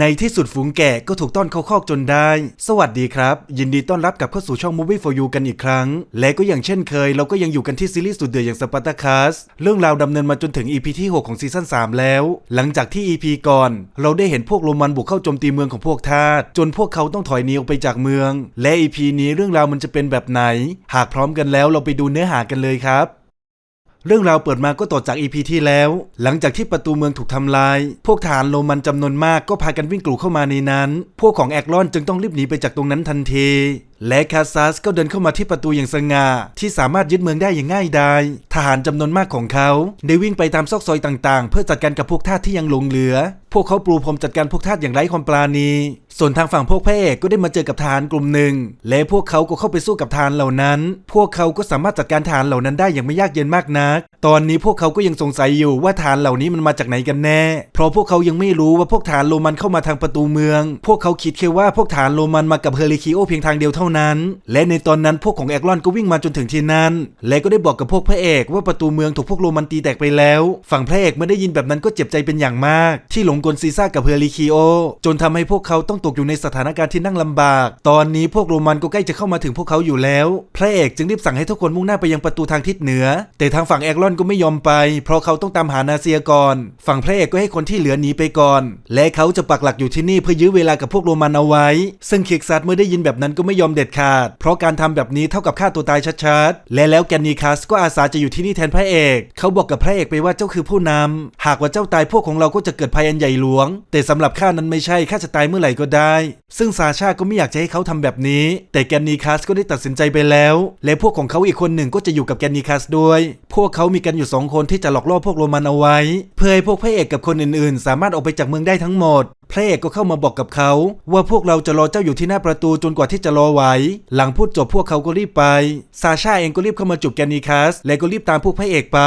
ในที่สุดฝูงแกะก็ถูกต้อนเข้าคอกจนได้ สวัสดีครับ ยินดีต้อนรับกลับเข้าสู่ช่อง Movie for You กันอีกครั้ง และก็อย่างเช่นเคย เราก็ยังอยู่กันที่ซีรีส์สุดเดือดอย่างสปาร์ตาคัสเรื่องราวดำเนินมาจนถึง EP ที่ 6 ของซีซั่น3 แล้ว หลังจากที่ EP ก่อน เราได้เห็นพวกโรมันบุกเข้าโจมตีเมืองของพวกทาสจนพวกเขาต้องถอยหนีออกไปจากเมือง และ EP นี้เรื่องราวมันจะเป็นแบบไหน หากพร้อมกันแล้วเราไปดูเนื้อหากันเลยครับ เรื่องราวเปิดมาก็ต่อจากอีพีที่แล้ว หลังจากที่ประตูเมืองถูกทำลาย พวกทหารโรมันจำนวนมากก็พากันวิ่งกลูเข้ามาในนั้น พวกของแอกลอนจึงต้องรีบหนีไปจากตรงนั้นทันที และคาซัสก็เดินเข้ามาที่ประตูอย่างสง่าที่สามารถยึดเมืองได้อย่างง่ายดายทหารจำนวนมากของเขาได้วิ่งไปตามซอกซอยต่างๆ เพื่อจัดการกับพวกทาสที่ยังหลงเหลือ พวกเขาปรูพรมจัดการพวกทาสอย่างไร้ความปราณี ส่วนทางฝั่งพวกพระเอกก็ได้มาเจอกับทหารกลุ่มหนึ่ง และพวกเขาก็เข้าไปสู้กับทหารเหล่านั้น พวกเขาก็สามารถจัดการทหารเหล่านั้นได้อย่างไม่ยากเย็นมากนัก ตอนนี้พวกเขาก็ยังสงสัยอยู่ว่าทหารเหล่านี้มันมาจากไหนกันแน่ เพราะพวกเขายังไม่รู้ว่าพวกทหารโรมันเข้ามาทางประตูเมือง พวกเขาคิดแค่ว่าพวกทหารโรมันมากับเฮอริคิโอเพียงทางเดียวเท่านั้นและในตอนนั้นพวกของแอกลอนก็วิ่งมาจนถึงที่นั่นและก็ได้บอกกับพวกพระเอกว่าประตูเมืองถูกพวกโรมันตีแตกไปแล้ว ฝั่งพระเอกเมื่อได้ยินแบบนั้นก็เจ็บใจเป็นอย่างมาก ที่หลงกลซีซ่ากับเฮอริคิโอ จนทำให้พวกเขาต้องตกอยู่ในสถานการณ์ที่นั่งลำบาก ตอนนี้พวกโรมันก็ใกล้จะเข้ามาถึงพวกเขาอยู่แล้ว พระเอกจึงรีบสั่งให้ทุกคนมุ่งหน้าไปยังประตูทางทิศเหนือ แต่ทางฝั่งแอกลอนก็ไม่ยอมไป เพราะเขาต้องตามหานาเซียก่อน ฝั่งพระเอกก็ให้คนที่เหลือหนีไปก่อน และเขาจะปักหลักอยู่ที่นี่เพื่อยื้อเวลากับพวกโรมันเอาไว้ ซึ่งเคียกซัดเมื่อได้ยินแบบนั้นก็ไม่ยอมเด็ดขาด เพราะการทำแบบนี้เท่ากับฆ่าตัวตายชัดๆ และแล้วแกนนีคัสก็อาสาจะอยู่ที่นี่แทนพระเอก เขาบอกกับพระเอกไปว่าเจ้าคือผู้นำหากว่าเจ้าตายพวกของเราก็จะเกิดภัยอันใหญ่หลวง แต่สำหรับข้านั้นไม่ใช่ข้าจะตายเมื่อไหร่ก็ได้ ซึ่งซาชาก็ไม่อยากจะให้เขาทำแบบนี้ แต่แกนนีคัสก็ได้ตัดสินใจไปแล้ว และพวกของเขาอีกคนหนึ่งก็จะอยู่กับแกนนีคัสด้วย พวกเขามีกันอยู่สองคนที่จะหลอกล่อพวกโรมันเอาไว้ เพื่อให้พวกพระเอกกับคนอื่นๆ สามารถออกไปจากเมืองได้ทั้งหมดพระเอกก็เข้ามาบอกกับเขา ว่าพวกเราจะรอเจ้าอยู่ที่หน้าประตูจนกว่าที่จะรอไหว หลังพูดจบพวกเขาก็รีบไป ซาชาเองก็รีบเข้ามาจูบแกนนิคัส และก็รีบตามพวกพระเอกไป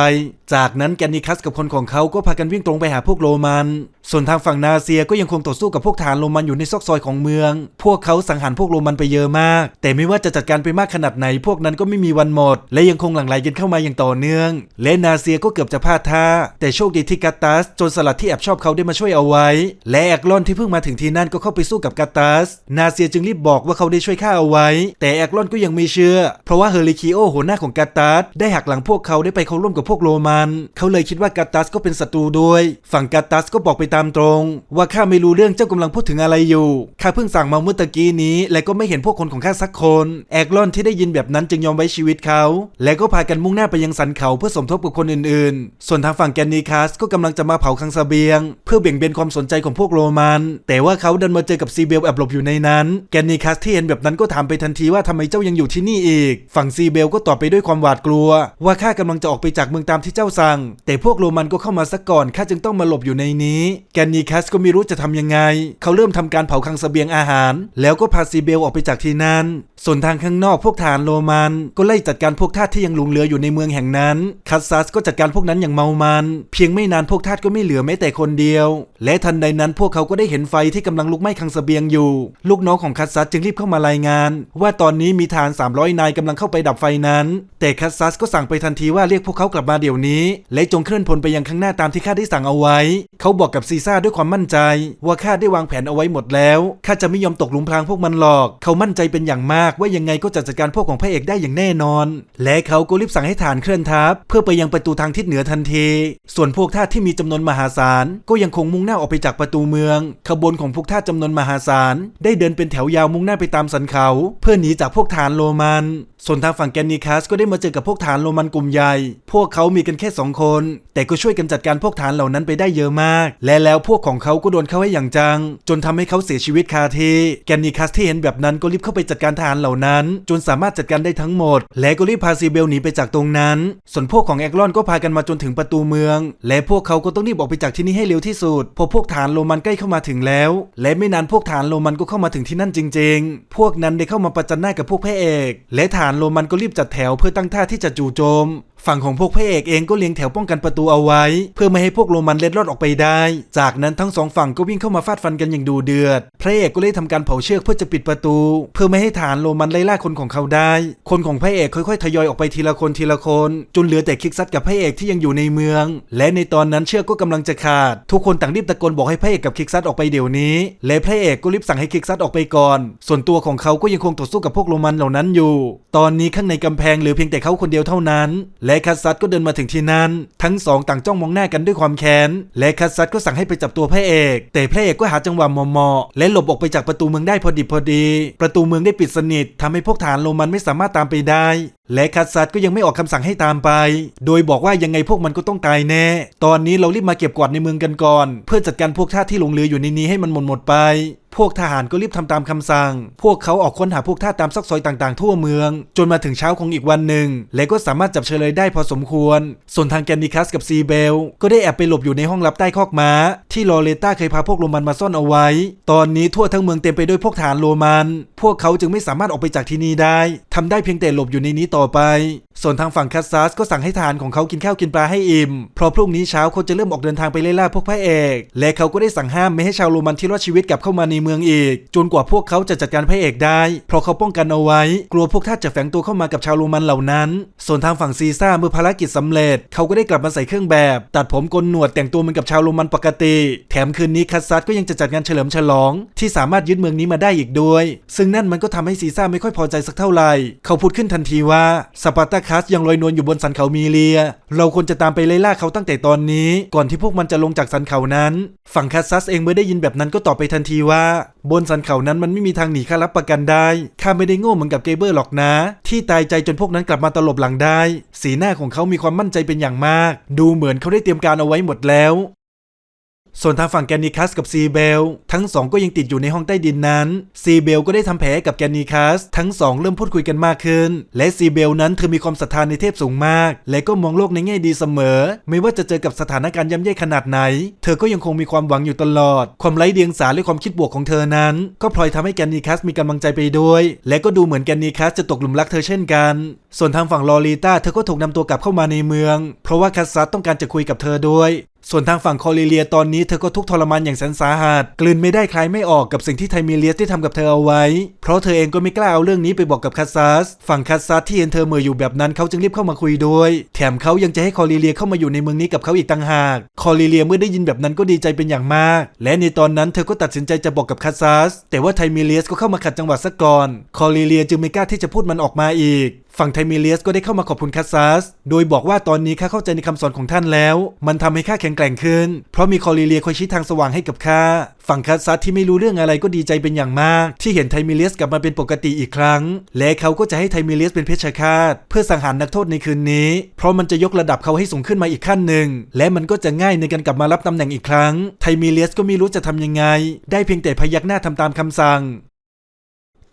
จากนั้นแกนิคัสกับคนของเขาก็พากันวิ่งตรงไปหาพวกโรมัน ส่วนทางฝั่งนาเซียก็ยังคงต่อสู้กับพวกฐานโรมันอยู่ในซอกซอยของเมือง พวกเขาสังหารพวกโรมันไปเยอะมาก แต่ไม่ว่าจะจัดการไปมากขนาดไหนพวกนั้นก็ไม่มีวันหมด และยังคงหลั่งไหลกันเข้ามาอย่างต่อเนื่อง และนาเซียก็เกือบจะพลาดท่า แต่โชคดีที่กัตตัสจนสลัดที่แอบชอบเขาได้มาช่วยเอาไว้ และแอกลอนที่เพิ่งมาถึงที่นั่นก็เข้าไปสู้กับกัตตัส นาเซียจึงรีบบอกว่าเขาได้ช่วยฆ่าเอาไว้ แต่แอกลอนก็ยังไม่เชื่อ เพราะว่าเฮอริคิโอหัวหน้าของกัตตัสได้หักหลังพวกเขาได้ไปเข้าร่วมกับพวกโรมันเขาเลยคิดว่ากัตตัสก็เป็นศัตรูด้วยฝั่งกัตตัสก็บอกไปตามตรง ว่าข้าไม่รู้เรื่องเจ้ากำลังพูดถึงอะไรอยู่ข้าเพิ่งสั่งมาเมื่อตะกี้นี้ และก็ไม่เห็นพวกคนของข้าสักคนแอกลอนที่ได้ยินแบบนั้นจึงยอมไว้ชีวิตเขา และก็พากันมุ่งหน้าไปยังสันเขาเพื่อสมทบกับคนอื่นๆ ส่วนทางฝั่งแกนนิคัสก็กำลังจะมาเผาคังซาเบียง เพื่อเบี่ยงเบนความสนใจของพวกโรมัน แต่ว่าเขาดันมาเจอกับซีเบลแอบหลบอยู่ในนั้น แกนนิคัสที่เห็นแบบนั้นก็ถามไปทันทีว่าทำไมเจ้ายังอยู่ที่นี่อีก ฝั่งซีเบลก็ตอบไปด้วยความหวาดกลัว ว่าข้ากำลังจะออกไปจากเมืองตามที่เจ้าสั่งแต่พวกโรมันก็เข้ามาซะก่อนข้าจึงต้องมาหลบอยู่ในนี้ แกนนิคัสก็ไม่รู้จะทำยังไง เขาเริ่มทำการเผาคังเสบียงอาหาร แล้วก็พาซีเบลออกไปจากที่นั้น ส่วนทางข้างนอกพวกฐานโรมันก็ไล่จัดการพวกทาสที่ยังหลงเหลืออยู่ในเมืองแห่งนั้นคัสซัสก็จัดการพวกนั้นอย่างเมามัน เพียงไม่นานพวกทาสก็ไม่เหลือแม้แต่คนเดียว และทันใดนั้นพวกเขาก็ได้เห็นไฟที่กำลังลุกไหม้คังเสบียงอยู่ ลูกน้องของคัสซัสจึงรีบเข้ามารายงาน ว่าตอนนี้มีทหาร300 นายกำลังเข้าไปดับไฟนั้น แต่คัสซัสก็สั่งไปทันทีว่าเรียกพวกเขากลับมาเดี๋ยวนี้และจงเคลื่อนพลไปยังข้างหน้าตามที่ข้าได้สั่งเอาไว้ เขาบอกกับซีซ่าด้วยความมั่นใจ ว่าข้าได้วางแผนเอาไว้หมดแล้วข้าจะไม่ยอมตกหลุมพรางพวกมันหรอก เขามั่นใจเป็นอย่างมากว่ายังไงก็จะจัดการพวกของพระเอกได้อย่างแน่นอน และเขาก็รีบสั่งให้ฐานเคลื่อนทัพเพื่อไปยังประตูทางทิศเหนือทันที ส่วนพวกท่าที่มีจำนวนมหาศาลก็ยังคงมุ่งหน้าออกไปจากประตูเมือง ขบวนของพวกท่าสจำนวนมหาศาลได้เดินเป็นแถวยาวมุ่งหน้าไปตามสันเขา เพื่อหนีจากพวกฐานโรมัน ส่วนทางฝั่งแกนนิคัสก็ได้มาเจอกับพวกฐานโรมันกลุ่มใหญ่ พวกเขามีกันแค่สองคน แต่ก็ช่วยกันจัดการพวกฐานเหล่านั้นไปได้เยอะมาก และแล้วพวกของเขาก็โดนเข้าให้อย่างจัง จนทำให้เขาเสียชีวิตคาที่แกนนิคัสที่เห็นแบบนั้นก็รีบเข้าไปจัดการทหารเหล่านั้น จนสามารถจัดการได้ทั้งหมด และก็รีบพาซีเบลหนีไปจากตรงนั้น ส่วนพวกของแอกลอนก็พากันมาจนถึงประตูเมือง และพวกเขาก็ต้องรีบออกไปจากที่นี่ให้เร็วที่สุดพราะพวกฐานโรมันใกล้เข้ามาถึงแล้ว และไม่นานพวกฐานโรมันก็เข้ามาถึงที่นั่นจริง ๆ พวกนั้นได้เข้ามาประจันหน้ากับพวกพระเอก และฐานโรมันก็รีบจัดแถวเพื่อตั้งท่าที่จะจู่โจมฝั่งของพวกพระเอกเองก็เลี้ยงแถวป้องกันประตูเอาไว้ เพื่อไม่ให้พวกโรมันเล็ดลอดออกไปได้ จากนั้นทั้งสองฝั่งก็วิ่งเข้ามาฟาดฟันกันอย่างดูเดือด พระเอกก็เลยทำการเผาเชือกเพื่อจะปิดประตู เพื่อไม่ให้ฐานโรมันไล่ล่าคนของเขาได้ คนของพระเอกค่อยๆทยอยออกไปทีละคนทีละคน จนเหลือแต่คิกซัดกับพระเอกที่ยังอยู่ในเมือง และในตอนนั้นเชือกก็กำลังจะขาด ทุกคนต่างรีบตะโกนบอกให้พระเอกกับคิกซัดออกไปเดี๋ยวนี้ และพระเอกก็รีบสั่งให้คิกซัดออกไปก่อน ส่วนตัวของเขาก็ยังคงต่อสู้กับพวกโรมันเหล่านั้นอยู่ ตอนนี้ข้างในกำแพงเหลือเพียงแต่เขาคนเดียวเท่านั้นและคัสซัดก็เดินมาถึงที่นั้น ทั้งสองต่างจ้องมองหน้ากันด้วยความแค้น และคัสซัดก็สั่งให้ไปจับตัวพระเอก แต่พระเอกก็หาจังหวะเหมาะและหลบออกไปจากประตูเมืองได้พอดิบพอดี ประตูเมืองได้ปิดสนิททำให้พวกฐานโรมันไม่สามารถตามไปได้ และคัสซัดก็ยังไม่ออกคำสั่งให้ตามไป โดยบอกว่ายังไงพวกมันก็ต้องตายแน่ ตอนนี้เรารีบมาเก็บกวาดในเมืองกันก่อน เพื่อจัดการพวกทาสที่หลงเหลืออยู่ในนี้ให้มันหมดหมดไป พวกทหารก็รีบทำตามคำสั่ง พวกเขาออกค้นหาพวกทาสตามซอกซอยต่างๆทั่วเมือง จนมาถึงเช้าของอีกวันหนึ่ง และก็สามารถจับเฉลยได้พอสมควร ส่วนทางแกนนิคัสกับซีเบล ก็ได้แอบไปหลบอยู่ในห้องลับใต้คอกม้า ที่ลอเรต้าเคยพาพวกโรมันมาซ่อนเอาไว้ ตอนนี้ทั่วทั้งเมืองเต็มไปด้วยพวกทหารโรมัน พวกเขาจึงไม่สามารถออกไปจากที่นี่ได้ทำได้เพียงแต่หลบอยู่ในนี้ต่อ่อไป ส่วนทางฝั่งคัสซัสก็สั่งให้ทหารของเขากินข้าวกินปลาให้อิ่ม เพราะพรุ่งนี้เช้าเขาจะเริ่มออกเดินทางไปไล่ล่าพวกพระเอก และเขาก็ได้สั่งห้ามไม่ให้ชาวโรมันที่รอดชีวิตกลับเข้ามาในเมืองอีก จนกว่าพวกเขาจะจัดการพระเอกได้ เพราะเขาป้องกันเอาไว้ กลัวพวกท่าสจะแฝงตัวเข้ามากับชาวโรมันเหล่านั้น ส่วนทางฝั่งซีซ่าเมื่อภารกิจสำเร็จ เขาก็ได้กลับมาใส่เครื่องแบบ ตัดผมโกนหนวดแต่งตัวเหมือนกับชาวโรมันปกติ แถมคืนนี้คัสซัสก็ยังจะจัดงานเฉลิมฉลอง ที่สามารถยึดเมืองนี้มาได้อีกด้วย ซึ่งนั่นมันก็ทำให้ซีซ่าไม่ค่อยพอใจสักเท่าไหร่ เขาพูดขึ้นทันทีว่าสปาร์ตาคัสยังลอยนวลอยู่บนสันเขามีเลีย เราควรจะตามไปไล่ล่าเขาตั้งแต่ตอนนี้ ก่อนที่พวกมันจะลงจากสันเขานั้น ฝั่งคัสซัสเองเมื่อได้ยินแบบนั้นก็ตอบไปทันทีว่า บนสันเขานั้นมันไม่มีทางหนีข้ารับประกันได้ข้าไม่ได้โง่เหมือนกับเกเบอร์หรอกนะ ที่ตายใจจนพวกนั้นกลับมาตลบหลังได้ สีหน้าของเขามีความมั่นใจเป็นอย่างมาก ดูเหมือนเขาได้เตรียมการเอาไว้หมดแล้ว ส่วนทางฝั่งแกนนิคัสกับซีเบลทั้งสองก็ยังติดอยู่ในห้องใต้ดินนั้นซีเบลก็ได้ทำแผลกับแกนนิคัสทั้งสองเริ่มพูดคุยกันมากขึ้น และซีเบลนั้นเธอมีความศรัทธาในเทพสูงมาก และก็มองโลกในแง่ดีเสมอ ไม่ว่าจะเจอกับสถานการณ์ย่ำแย่ขนาดไหน เธอก็ยังคงมีความหวังอยู่ตลอด ความไร้เดียงสาและความคิดบวกของเธอนั้น ก็พลอยทำให้แกนนิคัสมีกำลังใจไปด้วย และก็ดูเหมือนแกนนิคัสจะตกหลุมรักเธอเช่นกัน ส่วนทางฝั่งลอรีตาเธอก็ถูกนำตัวกลับเข้ามาในเมือง เพราะว่าคัสซัสต้องการจะคุยกับเธอด้วย ส่วนทางฝั่งคอลิเลียตอนนี้เธอก็ทุกทรมานอย่างแสนสาหัสกลืนไม่ได้คลายไม่ออกกับสิ่งที่ไทมิเลียสได้ทำกับเธอเอาไว้ เพราะเธอเองก็ไม่กล้าเอาเรื่องนี้ไปบอกกับคัสซัสฝั่งคัสซัสที่เห็นเธอเมื่ออยู่แบบนั้นเขาจึงรีบเข้ามาคุยด้วยแถมเขายังจะให้คอลิเลียเข้ามาอยู่ในเมืองนี้กับเขาอีกต่างหาก คอลิเลียเมื่อได้ยินแบบนั้นก็ดีใจเป็นอย่างมาก และในตอนนั้นเธอก็ตัดสินใจจะบอกกับคัสซัสแต่ว่าไทมิเลียสก็เข้ามาขัดจังหวะซะก่อน คอลิเลียจึงไม่กล้าที่จะพูดมันออกมาอีก ฝั่งไทมิเลียสก็ได้เข้ามาขอบคุณคัสซัส โดยบอกว่าตอนนี้ข้าเข้าใจในคำสอนของท่านแล้ว มันทำให้ข้าแข็งแกร่งขึ้น เพราะมีคอลิเลียคอยชี้ทางสว่างให้กับข้า ฝั่งคัสซัสที่ไม่รู้เรื่องอะไรก็ดีใจเป็นอย่างมาก ที่เห็นไทมิเลียสกลับมาเป็นปกติอีกครั้ง และเขาก็จะให้ไทมิเลียสเป็นเพชฌฆาต เพื่อสังหารนักโทษในคืนนี้ เพราะมันจะยกระดับเขาให้สูงขึ้นมาอีกขั้นหนึ่ง และมันก็จะง่ายในการกลับมารับตำแหน่งอีกครั้ง ไทมิเลียสก็ไม่รู้จะทำยังไง ได้เพียงแต่พยักหน้าทำตามคำสั่ง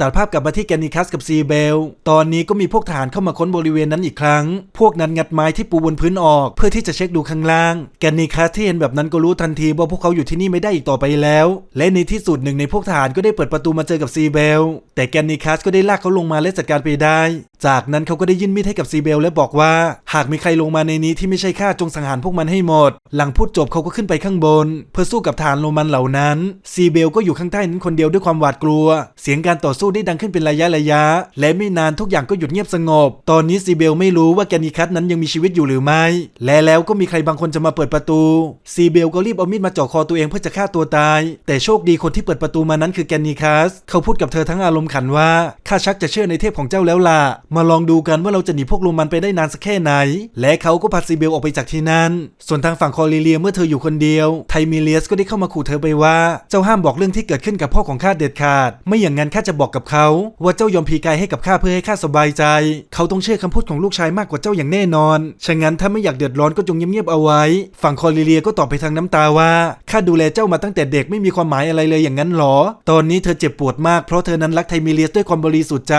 ตัดภาพกลับมาที่แกนิคัสกับซีเบล ตอนนี้ก็มีพวกทหารเข้ามาค้นบริเวณนั้นอีกครั้ง พวกนั้นงัดไม้ที่ปูบนพื้นออก เพื่อที่จะเช็คดูข้างล่าง แกนิคัสที่เห็นแบบนั้นก็รู้ทันทีว่าพวกเขาอยู่ที่นี่ไม่ได้อีกต่อไปแล้ว และในที่สุดหนึ่งในพวกทหารก็ได้เปิดประตูมาเจอกับซีเบล แต่แกนนิคัสก็ได้ลากเขาลงมาและจัดการไปได้ จากนั้นเขาก็ได้ยื่นมีดให้กับซีเบลและบอกว่า หากมีใครลงมาในนี้ที่ไม่ใช่ข้าจงสังหารพวกมันให้หมด หลังพูดจบเขาก็ขึ้นไปข้างบน เพื่อสู้กับทหารโรมันเหล่านั้น ซีเบลก็อยู่ข้างใต้นั้นคนเดียวด้วยความหวาดกลัว เสียงการต่อสู้ได้ดังขึ้นเป็นระยะระยะ และไม่นานทุกอย่างก็หยุดเงียบสงบ ตอนนี้ซีเบลไม่รู้ว่าแกนิคัสนั้นยังมีชีวิตอยู่หรือไม่ และแล้วก็มีใครบางคนจะมาเปิดประตู ซีเบลก็รีบเอามีดมาจ่อคอตัวเองเพื่อจะฆ่าตัวตาย แต่โชคดีคนที่เปิดประตูมานั้นคือแกนิคัส เขาพูดกับเธอทั้งอารมณ์ขันว่า ข้าชักจะเชื่อในเทพของเจ้าแล้วล่ะ มาลองดูกันว่าเราจะหนีพวกโรมันไปได้นานสักแค่ไหน และเขาก็พาซีเบลออกไปจากที่นั่น ส่วนทางฝั่งคอลิเลียเมื่อเธออยู่คนเดียว ไทมิเลียสก็ได้เข้ามาขู่เธอไปว่า เจ้าห้ามบอกเรื่องที่เกิดขึ้นกับพ่อของข้าเด็ดขาด ไม่อย่างนั้นข้าจะบอกกับเขา ว่าเจ้ายอมพีกายให้กับข้าเพื่อให้ข้าสบายใจ เขาต้องเชื่อคำพูดของลูกชายมากกว่าเจ้าอย่างแน่นอน ฉะนั้นถ้าไม่อยากเดือดร้อนก็จงเงียบๆเอาไว้ ฝั่งคอลิเลียก็ตอบไปทางน้ำตาว่าข้าดูแลเจ้ามาตั้งแต่เด็กไม่มีความหมายอะไรเลยอย่างนั้นหรอ ตอนนี้เธอเจ็บปวดมากเพราะเธอนั้นรักไทมิเลียสด้วยความบริสุทธิ์ใจ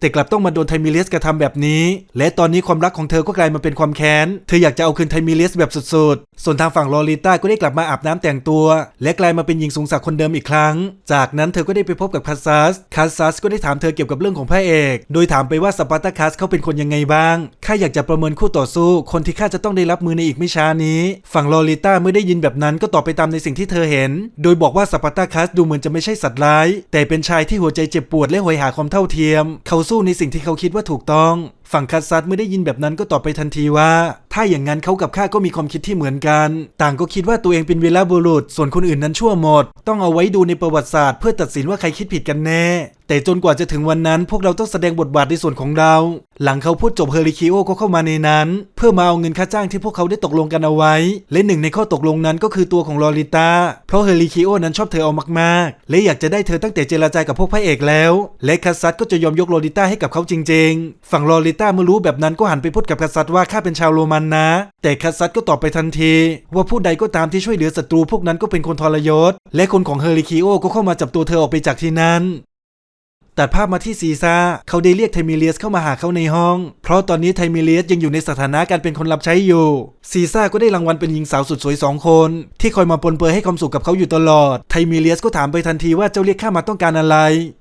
แต่กลับต้องมาโดนไทมิเลียสกระทำแบบนี้ และตอนนี้ความรักของเธอก็กลายมาเป็นความแค้น เธออยากจะเอาคืนไทมิเลียสแบบสุด ส่วนทางฝั่งลอริต้าก็ได้กลับมาอาบน้ำแต่งตัว และกลายมาเป็นหญิงสูงศักดิ์คนเดิมอีกครั้ง จากนั้นเธอก็ได้ไปพบกับคัสซัสคัสซัสก็ได้ถามเธอเกี่ยวกับเรื่องของพระเอก โดยถามไปว่าสปาร์ตาคัสเขาเป็นคนยังไงบ้าง ข้าอยากจะประเมินคู่ต่อสู้ คนที่ข้าจะต้องได้รับมือในอีกไม่ช้านี้ ฝั่งลอริต้าเมื่อได้ยินแบบนั้นก็ตอบไปตามในสิ่งที่เธอเห็น โดยบอกว่าสปาร์ตาคัสดูเหมือนจะไม่ใช่สัตว์ร้าย แต่เป็นชายที่หัวใจเจ็บปวดและหอยหาความเท่าเทียม เขาสู้ในสิ่งที่เขาคิดว่าถูกต้อง ฝั่งคัสซัตเมื่อได้ยินแบบนั้นก็ตอบไปทันทีว่า ถ้าอย่างนั้นเขากับข้าก็มีความคิดที่เหมือนกัน ต่างก็คิดว่าตัวเองเป็นวีรบุรุษ ส่วนคนอื่นนั้นชั่วหมด ต้องเอาไว้ดูในประวัติศาสตร์เพื่อตัดสินว่าใครคิดผิดกันแน่ แต่จนกว่าจะถึงวันนั้นพวกเราต้องแสดงบทบาทในส่วนของเรา หลังเขาพูดจบเฮอริคิโอก็เข้ามาในนั้น เพื่อมาเอาเงินค่าจ้างที่พวกเขาได้ตกลงกันเอาไว้ และหนึ่งในข้อตกลงนั้นก็คือตัวของลอริตาเพราะเฮอริคิโอนั้นชอบเธอเอามากๆ และอยากจะได้เธอตั้งแต่เจรจากับพวกพระเอกแล้ว และคัสซัตก็จะยอมยกลอริต้าให้กับเขาจริง ๆ ฝั่งลอริต้าเมื่อรู้แบบนั้นก็หันไปพูดกับคัสซัตว่าข้าเป็นชาวโรมันนะ แต่คัสซัตก็ตอบไปทันที ว่าผู้ใดก็ตามที่ช่วยเหลือศัตรูพวกนั้นก็เป็นคนทรยศ และคนของเฮอริคิโอก็เข้ามาจับตัวเธอออกไปจากที่นั้น ตัดภาพมาที่ซีซ่าเขาได้เรียกไทมิเลียสเข้ามาหาเขาในห้อง เพราะตอนนี้ไทมิเลียสยังอยู่ในสถานะการเป็นคนรับใช้อยู่ ซีซ่าก็ได้รางวัลเป็นหญิงสาวสุดสวยสองคน ที่คอยมาปนเปื้อให้ความสุขกับเขาอยู่ตลอด ไทมิเลียสก็ถามไปทันทีว่าเจ้าเรียกข้ามาต้องการอะไร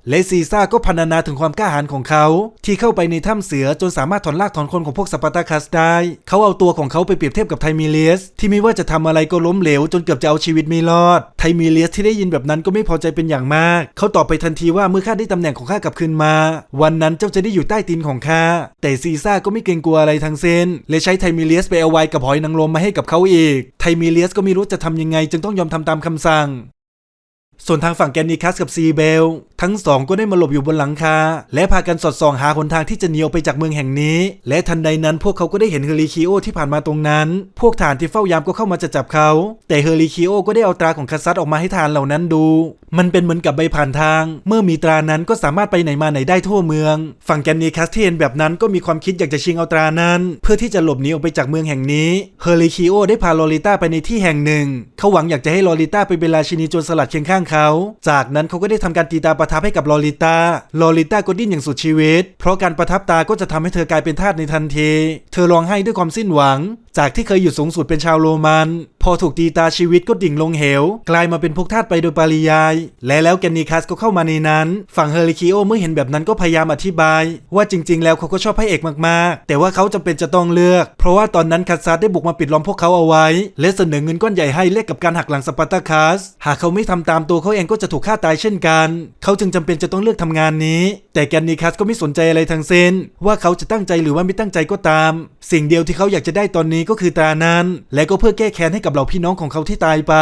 และซีซ่าก็พรรณนาถึงความกล้าหาญของเขา ที่เข้าไปในถ้ำเสือจนสามารถถอนรากถอนคนของพวกสปาร์ตาคัสได้ เขาเอาตัวของเขาไปเปรียบเทียบกับไทมิเลียสที่ไม่ว่าจะทำอะไรก็ล้มเหลวจนเกือบจะเอาชีวิตไม่รอด ไทมิเลียสที่ได้ยินแบบนั้นก็ไม่พอใจเป็นอย่างมาก เขาตอบไปทันทีว่าเมื่อข้าได้ตำแหน่งของข้ากลับคืนมา วันนั้นเจ้าจะได้อยู่ใต้ตีนของข้าแต่ซีซ่าก็ไม่เกรงกลัวอะไรทั้งสิ้นเลยใช้ไทมิเลียสไปเอาไว้กับหอยนางรมมาให้กับเขาอีก ไทมิเลียสก็ไม่รู้จะทำยังไง จึงต้องยอมทำตามคำสั่ง ส่วนทางฝั่งแกนนิคัสกับซีเบล ทั้งสองก็ได้มาหลบอยู่บนหลังคา และพากันสอดส่องหาหนทางที่จะหนีออกไปจากเมืองแห่งนี้ และทันใดนั้นพวกเขาก็ได้เห็นเฮอริคิโอที่ผ่านมาตรงนั้น พวกฐานที่เฝ้ายามก็เข้ามาจะจับเขา แต่เฮอริคิโอก็ได้เอาตราของคัสซัสออกมาให้ทานเหล่านั้นดู มันเป็นเหมือนกับใบผ่านทาง เมื่อมีตรานั้นก็สามารถไปไหนมาไหนได้ทั่วเมือง ฝั่งแกนนิคัสที่เห็นแบบนั้นก็มีความคิดอยากจะชิงเอาตรานั้น เพื่อที่จะหลบหนีออกไปจากเมืองแห่งนี้เฮอริคิโอได้พาลอริต้าไปในที่แห่งหนึ่ง เขาหวังอยากจะให้ลอริต้าไปเป็นราชินีโจรสลัดเคียงข้างเขา จากนั้นเขาก็ได้ทำการตีตาประทับให้กับลอริต้าลอริต้าก็ดิ้นอย่างสุดชีวิต เพราะการประทับตาก็จะทำให้เธอกลายเป็นทาสในทันที เธอร้องไห้ด้วยความสิ้นหวัง จากที่เคยอยู่สูงสุดเป็นชาวโรมัน พอถูกตีตาชีวิตก็ดิ่งลงเหว กลายมาเป็นพวกทาสไปโดยปริยาย และแล้วแกนนิคัสก็เข้ามาในนั้น ฝั่งเฮอริคิโอเมื่อเห็นแบบนั้นก็พยายามอธิบาย ว่าจริง ๆ แล้วเขาก็ชอบพระเอกมากๆ แต่ว่าเขาจำเป็นจะต้องเลือก เพราะว่าตอนนั้นคัสซัสได้บุกมาปิดล้อมพวกเขาเอาไว้ และเสนอเงินก้อนใหญ่ให้แลกกับการหักหลังสปาร์ตาคัสหากเขาไม่ทำตามตัวเขาเองก็จะถูกฆ่าตายเช่นกัน เขาจึงจำเป็นจะต้องเลือกทำงานนี้ แต่แกนนิคัสก็ไม่สนใจอะไรทั้งสิ้นว่าเขาจะตั้งใจหรือว่าไม่ตั้งใจก็ตาม สิ่งเดียวที่เขาอยากจะได้ตอนนี้ก็คือตานั้น และก็เพื่อแก้แค้นให้กับเหล่าพี่น้องของเขาที่ตายไป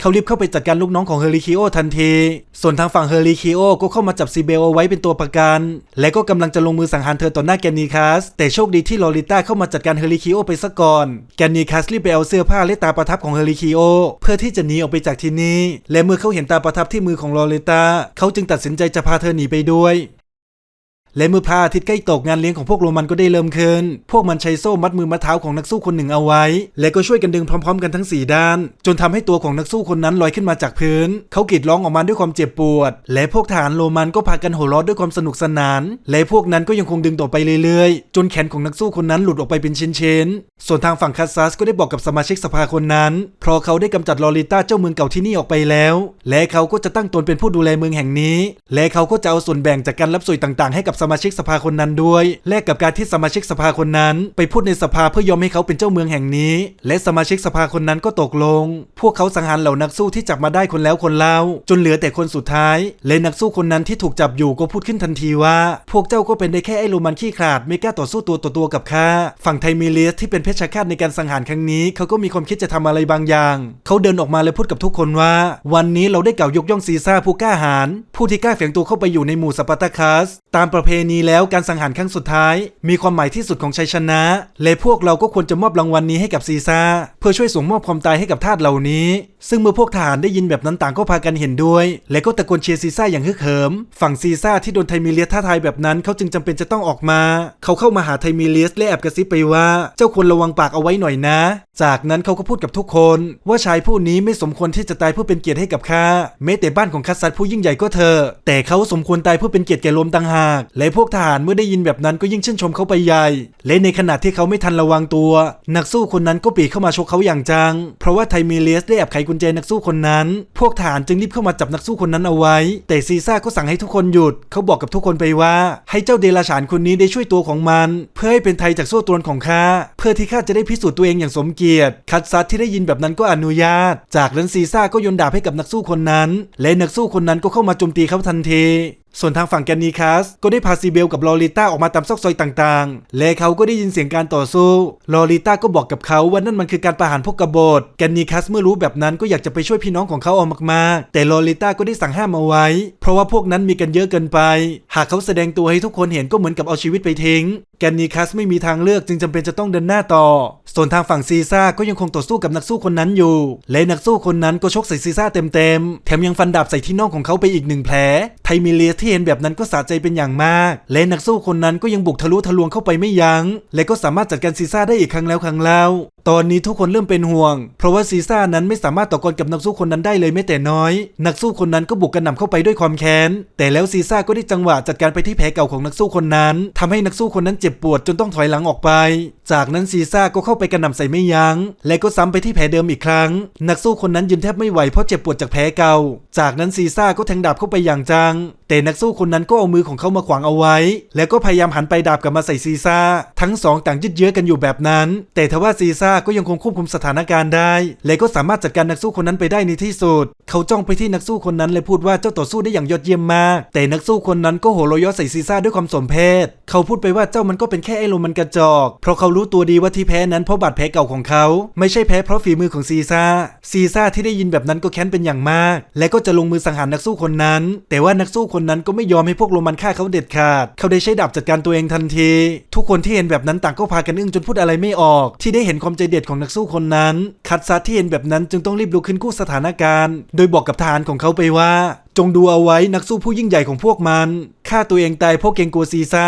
เขารีบเข้าไปจัดการลูกน้องของเฮอริคิโอทันที ส่วนทางฝั่งเฮอริคิโอก็เข้ามาจับซีเบลเอาไว้เป็นตัวประกัน และก็กำลังจะลงมือสังหารเธอต่อหน้าแกนนิคัส แต่โชคดีที่ลอริต้าเข้ามาจัดการเฮอริคิโอไปซะก่อน แกนนิคัสรีบไปเอาเสื้อผ้าและตาประทับของเฮอริคิโอเพื่อที่จะหนีออกไปจากที่นี่และเมื่อเขาเห็นตาประทับที่มือของลอริต้า เขาจึงตัดสินใจจะพาเธอหนีไปด้วย และเมื่อพระอาทิตย์ใกล้ตกงานเลี้ยงของพวกโรมันก็ได้เริ่มขึ้น พวกมันใช้โซ่มัดมือมัดเท้าของนักสู้คนหนึ่งเอาไว้ และก็ช่วยกันดึงพร้อม ๆ กันทั้ง 4 ด้าน จนทำให้ตัวของนักสู้คนนั้นลอยขึ้นมาจากพื้น เขากรีดร้องออกมาด้วยความเจ็บปวด และพวกทหารโรมันก็พากันโห่ร้องด้วยความสนุกสนาน และพวกนั้นก็ยังคงดึงต่อไปเรื่อยๆ จนแขนของนักสู้คนนั้นหลุดออกไปเป็นชิ้นๆ ส่วนทางฝั่งคัสซัสก็ได้บอกกับสมาชิกสภาคนนั้น เพราะเขาได้กำจัดลอริต้าเจ้าเมืองเก่าที่นี่ออกไปแล้ว และเขาก็จะตั้งตนเป็นผู้ดูแลเมืองแห่งนี้ และเขาก็จะเอาส่วนแบ่งจากการรับสวยต่าง ๆ ให้กับสมาชิกสภาคนนั้นด้วย แลกกับการที่สมาชิกสภาคนนั้น ไปพูดในสภาเพื่อยอมให้เขาเป็นเจ้าเมืองแห่งนี้ และสมาชิกสภาคนนั้นก็ตกลง พวกเขาสังหารเหล่านักสู้ที่จับมาได้คนแล้วคนเล่า จนเหลือแต่คนสุดท้าย และนักสู้คนนั้นที่ถูกจับอยู่ก็พูดขึ้นทันทีว่า พวกเจ้าก็เป็นได้แค่ไอ้โรมันขี้ขลาดไม่กล้าต่อสู้ตัวต่อตัวกับข้าฝั่งไทมิเลียสที่เป็นเพชฌฆาตในการสังหารครั้งนี้ เขาก็มีความคิดจะทำอะไรบางอย่าง เขาเดินออกมาและพูดกับทุกคนว่า วันนี้เราได้กล่าวยกย่องซีซ่าผู้กล้าหาญผู้ที่กล้าแฝงตัวเข้าไปอยู่ในหมู่สปาร์ตาคัสตามประเพณีแล้วการสังหารครั้งสุดท้าย มีความหมายที่สุดของชัยชนะ และพวกเราก็ควรจะมอบรางวัลนี้ให้กับซีซ่าเพื่อช่วยส่งมอบความตายให้กับทาสเหล่านี้ ซึ่งเมื่อพวกทหารได้ยินแบบนั้นต่างก็พากันเห็นด้วย และก็ตะโกนเชียร์ซีซ่าอย่างฮึกเหิม ฝั่งซีซ่าที่โดนไทมิเลียสท้าทายแบบนั้นเขาจึงจำเป็นจะต้องออกมา เขาเข้ามาหาไทมิเลียสและแอบกระซิบไปว่า เจ้าควรระวังปากเอาไว้หน่อยนะ จากนั้นเขาก็พูดกับทุกคน ว่าชายผู้นี้ไม่สมควรที่จะตายเพื่อเป็นเกียรติให้กับข้าแม้แต่บ้านของคัสซัตผู้ยิ่งใหญ่ก็เถอะแต่เขาสมควรตายเพื่อเป็นเกียรติแก่โรมต่างหากและพวกทหารเมื่อได้ยินแบบนั้นก็ยิ่งชื่นชมเขาไปใหญ่ และในขณะที่เขาไม่ทันระวังตัว นักสู้คนนั้นก็ปีเข้ามาชกเขาอย่างจัง เพราะว่าไทมิเลียสได้แอบไขกุญแจนักสู้คนนั้น พวกทหารจึงรีบเข้ามาจับนักสู้คนนั้นเอาไว้ แต่ซีซ่าก็สั่งให้ทุกคนหยุด เขาบอกกับทุกคนไปว่า ให้เจ้าเดลาฉานคนนี้ได้ช่วยตัวของมัน เพื่อให้เป็นไทยจากโซ่ตรวนของข้าเพื่อที่ข้าจะได้พิสูจน์ตัวเองอย่างสมเกียรติ คัดซัดที่ได้ยินแบบนั้นก็อนุญาต จากนั้นซีซ่าก็โยนดาบให้กับนักสู้คนนั้น และนักสู้คนนั้นก็เข้ามาโจมตีเขาทันทีส่วนทางฝั่งแกนนีคัสก็ได้พาซีเบลกับลอริต้าออกมาตามซอกซอยต่างๆ และเขาก็ได้ยินเสียงการต่อสู้ ลอริต้าก็บอกกับเขาว่านั่นมันคือการประหารพวกกบฏ แกนนีคัสเมื่อรู้แบบนั้นก็อยากจะไปช่วยพี่น้องของเขาเอามากๆ แต่ลอริต้าก็ได้สั่งห้ามเอาไว้ เพราะว่าพวกนั้นมีกันเยอะเกินไป หากเขาแสดงตัวให้ทุกคนเห็นก็เหมือนกับเอาชีวิตไปทิ้ง แกนนีคัสไม่มีทางเลือกจึงจำเป็นจะต้องเดินหน้าต่อ ส่วนทางฝั่งซีซ่าก็ยังคงต่อสู้กับนักสู้คนนั้นอยู่ และนักสู้คนนั้นก็ชกใส่ซีซ่าเต็มๆ แถมยังฟันดาบใส่ที่น่องของเขาไปอีกหนึ่งแผล ไทมิเลียสที่เห็นแบบนั้นก็สะใจเป็นอย่างมาก และนักสู้คนนั้นก็ยังบุกทะลุทะลวงเข้าไปไม่ยัง้ง และก็สามารถจัดการซีซ่าได้อีกครั้งแล้วครั้งเล่าตอนนี้ทุกคนเริ่มเป็นห่วง เพราะว่าซีซ่านั้นไม่สามารถต่อกรกับนักสู้คนนั้นได้เลยแม้แต่น้อย นักสู้คนนั้นก็บุกกระหน่ำเข้าไปด้วยความแค้น แต่แล้วซีซ่าก็ได้จังหวะจัดการไปที่แผลเก่าของนักสู้คนนั้นทำให้นักสู้คนนั้นเจ็บปวดจนต้องถอยหลังออกไป จากนั้นซีซ่าก็เข้าไปกระหน่ำใส่ไม่ยัง้ง และก็ซ้ำไปที่แผลเดิมอีกครั้ง นักสู้คนนั้นยืนแทบไม่ไหวเพราะเจ็บปวดจากแผลเก่า จากนั้นซีซ่าก็แทงดาบเข้าไปอย่างจัง แต่นักสู้คนนั้นก็เอามือของเขามาขวางเอาไว้ แล้วก็พยายามหันไปดาบกลับมาใส่ซีซ่า ทั้งสองต่างยืดเยื้อกันอยู่แบบนั้น แต่ทว่าซีซ่าก็ยังคงควบคุมสถานการณ์ได้ และก็สามารถจัดการนักสู้คนนั้นไปได้ในที่สุด เขาจ้องไปที่นักสู้คนนั้นและพูดว่าเจ้าต่อสู้ได้อย่างยอดเยี่ยมมาก แต่นักสู้คนนั้นก็โหโรยอใส่ซีซ่าด้วยความสมเพชเขาพูดไปว่าเจ้ามันก็เป็นแค่ไอ้โรมันกระจอก เพราะเขารู้ตัวดีว่าที่แพ้นั้นเพราะบาดแผลเก่าของเขา ไม่ใช่แพ้เพราะฝีมือของซีซ่า ซีซ่าที่ได้ยินแบบนั้นก็แค้นเป็นอย่างมาก และก็จะลงมือสังหารนักสู้คนนั้น แต่ว่านักสู้คนนั้นก็ไม่ยอมให้พวกโรมันฆ่าเขาเด็ดขาด เขาได้ใช้ดาบจัดการตัวเองทันที ทุกคนที่เห็นแบบนั้นต่างก็พากันอึ้งจนพูดอะไรไม่ออก ที่ได้เห็นความใจเด็ดของนักสู้คนนั้น คัดซาที่เห็นแบบนั้นจึงต้องรีบลุกขึ้นกู้สถานการณ์ โดยบอกกับทหารของเขาไปว่าจงดูเอาไว้นักสู้ผู้ยิ่งใหญ่ของพวกมันฆ่าตัวเองตายเพราะเกงกลัวซีซ่า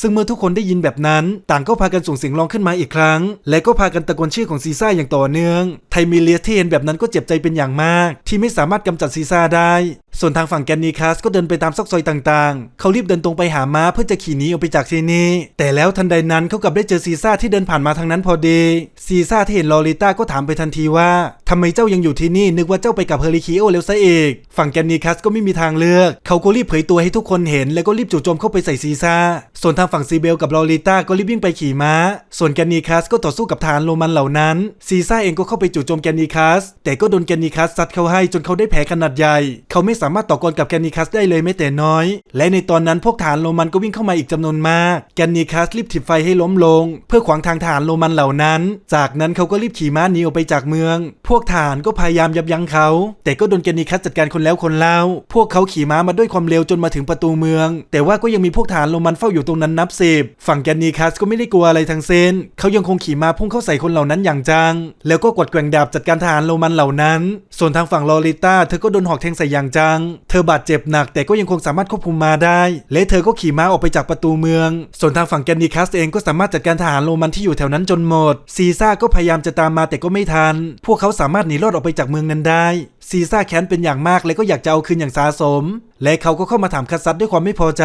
ซึ่งเมื่อทุกคนได้ยินแบบนั้น ต่างก็พากันส่งเสียงร้องขึ้นมาอีกครั้ง และก็พากันตะโกนชื่อของซีซ่าอย่างต่อเนื่อง ไทมิเลียสที่เห็นแบบนั้นก็เจ็บใจเป็นอย่างมาก ที่ไม่สามารถกำจัดซีซ่าได้ ส่วนทางฝั่งแกนนีคัสก็เดินไปตามซอกซอยต่างๆ เขารีบเดินตรงไปหาม้าเพื่อจะขี่หนีออกไปจากที่นี่ แต่แล้วทันใดนั้นเขากลับได้เจอซีซ่าที่เดินผ่านมาทางนั้นพอดี ซีซ่าที่เห็นลอริต้าก็ถามไปทันทีว่าทำไมเจ้ายังอยู่ที่นี่นึกว่าเจ้าไปกับเฮอริคิโอแล้วซะอีกฝั่งแกนนีคัสก็ไม่มีทางเลือก เขาก็รีบเผยตัวให้ทุกคนเห็น แล้วก็รีบจู่โจมเข้าไปใส่ซีซ่า ส่วนทางฝั่งซีเบลกับลอริต้าก็รีบวิ่งไปขี่ม้า ส่วนแกนนีคัสก็ต่อสู้กับทหารโรมันเหล่านั้น ซีซ่าเองก็เข้าไปจู่โจมแกนนีคัส แต่ก็โดนแกนนีคัสซัดเข้าให้จนเขาได้แผลขนาดใหญ่ เขาไม่สามารถต่อกรกับแกนนีคัสได้เลยแม้แต่น้อย และในตอนนั้นพวกทหารโรมันก็วิ่งเข้ามาอีกจำนวนมาก แกนนีคัสรีบถีบไฟให้ล้มลง เพื่อขวางทางทหารโรมันเหล่านั้น จากนั้นเขาก็รีบขี่ม้าหนีออกไปจากเมือง พวกทารก็พยายามยับยั้งเขา แต่ก็โดนแกนนีคัสจัดการคนแล้วคนเล่าพวกเขาขี่ม้ามาด้วยความเร็วจนมาถึงประตูเมือง แต่ว่าก็ยังมีพวกทหารโรมันเฝ้าอยู่ตรงนั้นนับสิบฝั่งแกนนีคัสก็ไม่ได้กลัวอะไรทั้งสิ้นเขายังคงขี่ม้าพุ่งเข้าใส่คนเหล่านั้นอย่างจัง แล้วก็กดแกว่งดาบจัดการทหารโรมันเหล่านั้น ส่วนทางฝั่งลอริต้าเธอก็โดนหอกแทงใส่อย่างจัง เธอบาดเจ็บหนักแต่ก็ยังคงสามารถควบคุมมาได้ และเธอก็ขี่ม้าออกไปจากประตูเมือง ส่วนทางฝั่งแกนนีคัสเองก็สามารถจัดการทหารโรมันที่อยู่แถวนั้นจนหมด ซีซ่าก็พยายามจะตามมาแต่ก็ไม่ทัน พวกเขาสามารถหนีรอดออกไปจากเมืองนั้นได้ ซีซ่าแค้นเป็นอย่างมากและก็อยากจะเอาคืนอย่างสาสม และเขาก็เข้ามาถามคัสซัสด้วยความไม่พอใจ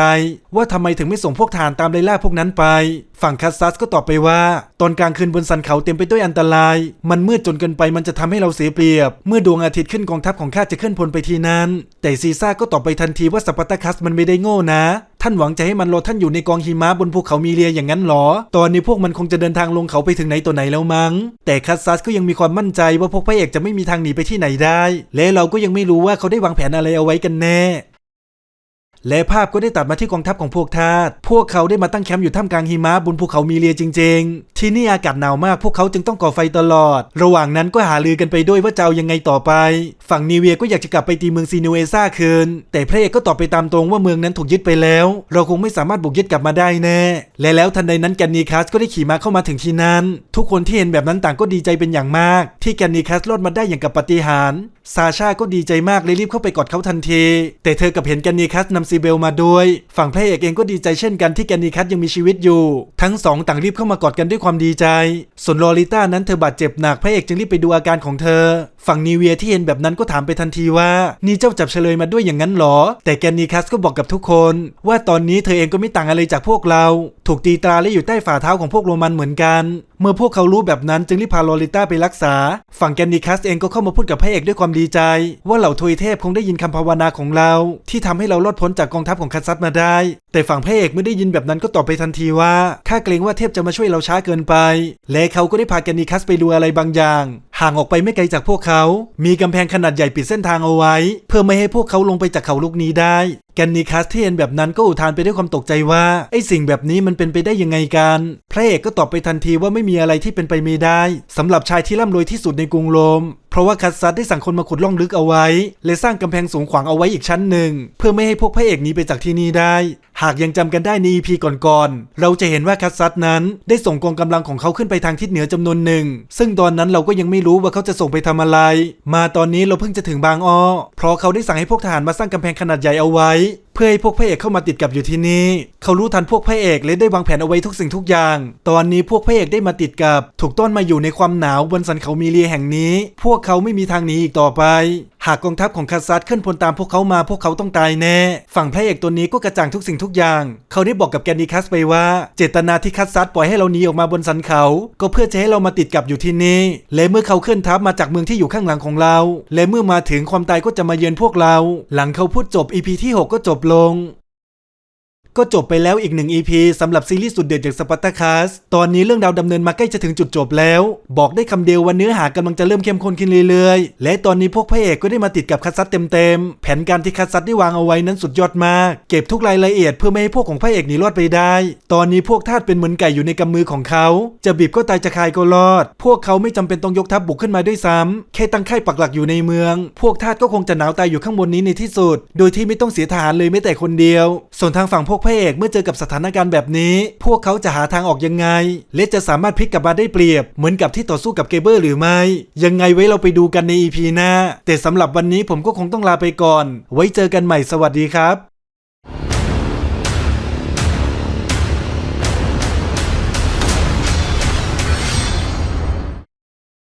ว่าทำไมถึงไม่ส่งพวกทหารตามไล่ล่าพวกนั้นไป ฝั่งคัสซัสก็ตอบไปว่า ตอนกลางคืนบนสันเขาเต็มไปด้วยอันตราย มันมืดจนเกินไปมันจะทำให้เราเสียเปรียบ เมื่อดวงอาทิตย์ขึ้นกองทัพของข้าจะเคลื่อนพลไปที่นั้น แต่ซีซ่าก็ตอบไปทันทีว่าสปาร์ตาคัสมันไม่ได้โง่นะ ท่านหวังจะให้มันรอท่านอยู่ในกองหิมะบนภูเขามีเลียอย่างนั้นหรอ ตอนนี้พวกมันคงจะเดินทางลงเขาไปถึงไหนตัวไหนแล้วมั้ง แต่คัสซัสก็ยังมีความมั่นใจว่าพวกพระเอกจะไม่มีทางหนีไปที่ไหนได้ และเราก็ยังไม่รู้ว่าเขาได้วางแผนอะไรเอาไว้กันแน่ และภาพก็ได้ตัดมาที่กองทัพของพวกทาส พวกเขาได้มาตั้งแคมป์อยู่ท่ามกลางหิมะบนภูเขามีเลียจริง ๆ ที่นี่อากาศหนาวมากพวกเขาจึงต้องก่อไฟตลอด ระหว่างนั้นก็หาลือกันไปด้วยว่าจะเอายังไงต่อไป ฝั่งนีเวียก็อยากจะกลับไปตีเมืองซีนูเอซ่าคืน แต่พระเอกก็ตอบไปตามตรงว่าเมืองนั้นถูกยึดไปแล้ว เราคงไม่สามารถบุกยึดกลับมาได้แน่ และแล้วทันใดนั้นแกนนีคัสก็ได้ขี่ม้าเข้ามาถึงที่นั้น ทุกคนที่เห็นแบบนั้นต่างก็ดีใจเป็นอย่างมาก ที่แกนนีคัสรอดมาได้อย่างกับปาฏิหาริย์ ซาชาก็ดีใจมากเลยรีบเข้าไปกอดเขาทันที แต่เธอกับเห็นแกนนีคัสนำซีเบลมาด้วย ฝั่งพระเอกเองก็ดีใจเช่นกันที่แกนนีคัสยังมีชีวิตอยู่ ทั้งสองต่างรีบเข้ามากอดกันด้วยความดีใจ ส่วนลอริต้านั้นเธอบาดเจ็บหนักพระเอกจึงรีบไปดูอาการของเธอ ฝั่งนีเวียที่เห็นแบบนั้นก็ถามไปทันทีว่า นี่เจ้าจับเฉลยมาด้วยอย่างนั้นหรอ แต่แกนนีคัสก็บอกกับทุกคน ว่าตอนนี้เธอเองก็ไม่ต่างอะไรจากพวกเรา ถูกตีตราและอยู่ใต้ฝ่าเท้าของพวกโรมันเหมือนกัน เมื่อพวกเขารู้แบบนั้นจึงรีบพาลอริต้าไปรักษา ฝั่งแกนนีคัสเองก็เข้ามาพูดกับพระเอกด้วยความดีใจ ว่าเหล่าทวยเทพคงได้ยินคำภาวนาของเรา ที่ทำให้เรารอดพ้นจากกองทัพของคัสซัสมาได้ แต่ฝั่งพระเอกไม่ได้ยินแบบนั้นก็ตอบไปทันทีว่าข้าเกรงว่าเทพจะมาช่วยเราช้าเกินไป และเขาก็ได้พาแกนนีคัสไปดูอะไรบางอย่าง ห่างออกไปไม่ไกลจากพวกเขา มีกำแพงขนาดใหญ่ปิดเส้นทางเอาไว้ เพื่อไม่ให้พวกเขาลงไปจากเขาลูกนี้ได้ แกนนีคัสที่เห็นแบบนั้นก็อุทานไปด้วยความตกใจว่า ไอสิ่งแบบนี้มันเป็นไปได้ยังไงกัน พระเอกก็ตอบไปทันทีว่าไม่มีอะไรที่เป็นไปไม่ได้สำหรับชายที่ร่ำรวยที่สุดในกรุงโรมเพราะว่าคัสซัสได้สั่งคนมาขุดล่องลึกเอาไว้ และสร้างกำแพงสูงขวางเอาไว้อีกชั้นหนึ่ง เพื่อไม่ให้พวกพระเอกหนีไปจากที่นี่ได้ หากยังจำกันได้ใน EP ก่อนๆ เราจะเห็นว่าคัสซัสนั้นได้ส่งกองกำลังของเขาขึ้นไปทางทิศเหนือจำนวนหนึ่ง ซึ่งตอนนั้นเราก็ยังไม่รู้ว่าเขาจะส่งไปทำอะไร มาตอนนี้เราเพิ่งจะถึงบางอ้อ เพราะเขาได้สั่งให้พวกทหารมาสร้างกำแพงขนาดใหญ่เอาไว้ เพื่อให้พวกพระเอกเข้ามาติดกับอยู่ที่นี่ เขารู้ทันพวกพระเอกและได้วางแผนเอาไว้ทุกสิ่งทุกอย่าง ตอนนี้พวกพระเอกได้มาติดกับ ถูกต้อนมาอยู่ในความหนาวบนสันเขามีเลียแห่งนี้ พวกเขาไม่มีทางหนีอีกต่อไปหากกองทัพของคาซัสขึ้นพลตามพวกเขามาพวกเขาต้องตายแน่ ฝั่งพระเอกตัวนี้ก็กระจ่างทุกสิ่งทุกอย่าง เขาได้บอกกับแกนนิคัสไปว่า เจตนาที่คัสซัตปล่อยให้เราหนีออกมาบนสันเขา ก็เพื่อจะให้เรามาติดกับอยู่ที่นี่ และเมื่อเขาเคลื่อนทัพมาจากเมืองที่อยู่ข้างหลังของเรา และเมื่อมาถึงความตายก็จะมาเยือนพวกเรา หลังเขาพูดจบ EP ที่ 6 ก็จบลง ก็จบไปแล้วอีกหนึ่ง EP สำหรับซีรีส์สุดเด็ดอย่างสปาร์ตาคัสตอนนี้เรื่องราวดำเนินมาใกล้จะถึงจุดจบแล้ว บอกได้คำเดียวว่าเนื้อหากำลังจะเริ่มเข้มข้นขึ้นเรื่อยๆ และตอนนี้พวกพระเอกก็ได้มาติดกับคัสซัตเต็มๆ แผนการที่คัสซัตได้วางเอาไว้นั้นสุดยอดมาก เก็บทุกรายละเอียดเพื่อไม่ให้พวกของพระเอกหนีรอดไปได้ ตอนนี้พวกทาสเป็นเหมือนไก่อยู่ในกำมือของเขา จะบีบก็ตายจะคายก็รอด พวกเขาไม่จำเป็นต้องยกทัพบุกขึ้นมาด้วยซ้ำแค่ตั้งค่ายปักหลักอยู่ในเมือง พวกทาสก็คงจะหนาวตายอยู่ข้างบนนี้ในที่สุด โดยที่ไม่ต้องเสียทหารเลยแม้แต่คนเดียว ส่วนทางฝั่งพวกพระเอกเมื่อเจอกับสถานการณ์แบบนี้ พวกเขาจะหาทางออกยังไง และจะสามารถพลิกกลับมาได้เปรียบ เหมือนกับที่ต่อสู้กับเกเบอร์หรือไม่ ยังไงไว้เราไปดูกันใน EP หน้า แต่สำหรับวันนี้ผมก็คงต้องลาไปก่อน ไว้เจอกันใหม่สวัสดีครับ